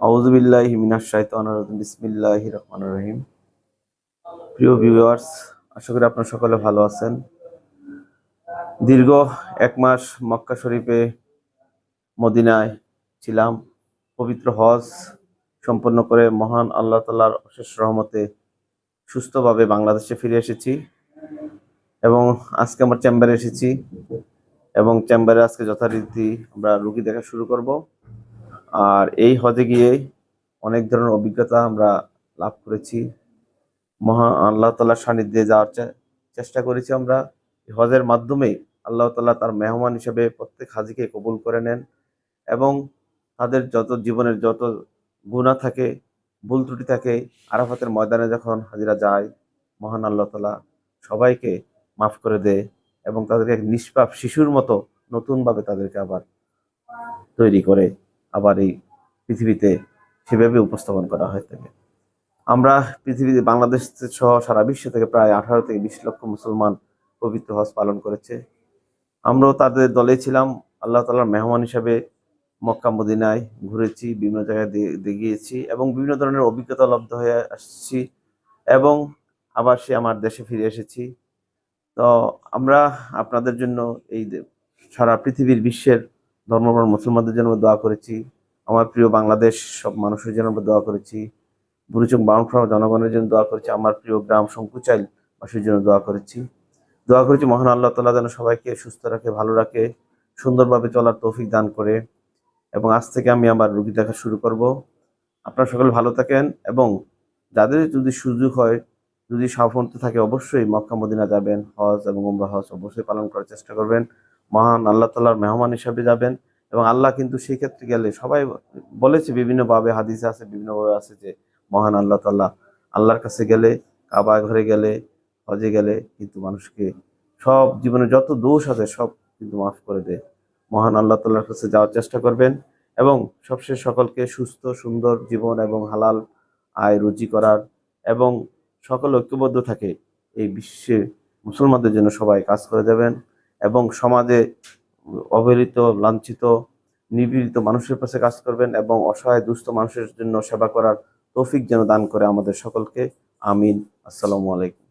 আউজুবিল্লাহ মিনাশ শাইতানির রাজিম, বিসমিল্লাহির রহমানির রহিম। প্রিয় ভিউয়ার্স আশা করি আপনারা সকলে ভালো আছেন। দীর্ঘ এক মাস মক্কা শরীফে মদিনায় ছিলাম। পবিত্র হজ সম্পন্ন করে মহান আল্লাহ তাল্লাহর অশেষ রহমতে সুস্থভাবে বাংলাদেশে ফিরে এসেছি এবং আজকে আমার চেম্বারে এসেছি এবং চেম্বারে আজকে যথারীতি আমরা রুগী দেখা শুরু করব। আর এই হজে গিয়ে অনেক ধরনের অভিজ্ঞতা আমরা লাভ করেছি। মহা আল্লাহ তাল্লাহ সান্নিধ্যে যাওয়ার চেষ্টা করেছি আমরা। হজের মাধ্যমে আল্লাহ তাল্লাহ তার মেহমান হিসেবে প্রত্যেক হাজিকে কবুল করে নেন এবং তাদের যত জীবনের যত গুণা থাকে, ভুল ত্রুটি থাকে, আরাফাতের ময়দানে যখন হাজিরা যায়, মহান আল্লাহ তালা সবাইকে মাফ করে দেয় এবং তাদেরকে এক নিষ্পাপ শিশুর মতো নতুনভাবে তাদেরকে আবার তৈরি করে। আবার এই পৃথিবীতে সেভাবে উপস্থাপন করা হয়ে থাকে। আমরা পৃথিবীতে বাংলাদেশ সহ সারা বিশ্ব থেকে প্রায় আঠারো থেকে বিশ লক্ষ মুসলমান পবিত্র হজ পালন করেছে। আমরাও তাদের দলে ছিলাম। আল্লাহ তালার মেহমান হিসাবে মক্কা, মদিনায় ঘুরেছি, বিভিন্ন জায়গায় গিয়েছি এবং বিভিন্ন ধরনের অভিজ্ঞতা লব্ধ হয়ে আসছি এবং আবার সে আমার দেশে ফিরে এসেছি। তো আমরা আপনাদের জন্য এই সারা পৃথিবীর বিশ্বের ধর্মপ্রাণ মুসলমানদের জন্য দোয়া করেছি। আমার প্রিয় বাংলাদেশ, সব মানুষের জন্য আমরা দোয়া করেছি। বুড়িচং বাউন্ডফ্রাম জনগণের জন্য দোয়া করেছি। আমার প্রিয় গ্রাম শঙ্কুচাইল বাসীর জন্য দোয়া করেছি। দোয়া করেছি মহান আল্লাহ তাল্লাহ যেন সবাইকে সুস্থ রাখে, ভালো রাখে, সুন্দরভাবে চলার তৌফিক দান করে। এবং আজ থেকে আমি আমার রুগী দেখা শুরু করব। আপনারা সকলে ভালো থাকেন এবং যাদের যদি সুযোগ হয়, যদি সাফল্য থাকে, অবশ্যই মক্কা মদিনা যাবেন। হজ এবং উমরা হজ অবশ্যই পালন করার চেষ্টা করবেন। মহান আল্লাহ তাল্লাহর মেহমান হিসাবে যাবেন এবং আল্লাহ কিন্তু সেই ক্ষেত্রে গেলে সবাই বলেছে বিভিন্নভাবে, হাদিসে আছে, বিভিন্নভাবে আছে যে মহান আল্লাহ তাল্লাহ আল্লাহর কাছে গেলে, কাবা ঘরে গেলে, হজে গেলে কিন্তু মানুষকে সব জীবনে যত দোষ আছে সব কিন্তু মাফ করে দেয়। মহান আল্লাহ তাল্লাহর কাছে যাওয়ার চেষ্টা করবেন এবং সবশেষ সকলকে সুস্থ, সুন্দর জীবন এবং হালাল আয় রুচি করার এবং সকল ঐক্যবদ্ধ থাকে, এই বিশ্বে মুসলমানদের জন্য সবাই কাজ করে যাবেন এবং সমাজে অবহেলিত, লাঞ্ছিত, নিপীড়িত মানুষের পাশে কাজ করবেন এবং অসহায়, দুস্থ মানুষের জন্য সেবা করার তৌফিক যেন দান করে আমাদের সকলকে। আমিন। আসসালামু আলাইকুম।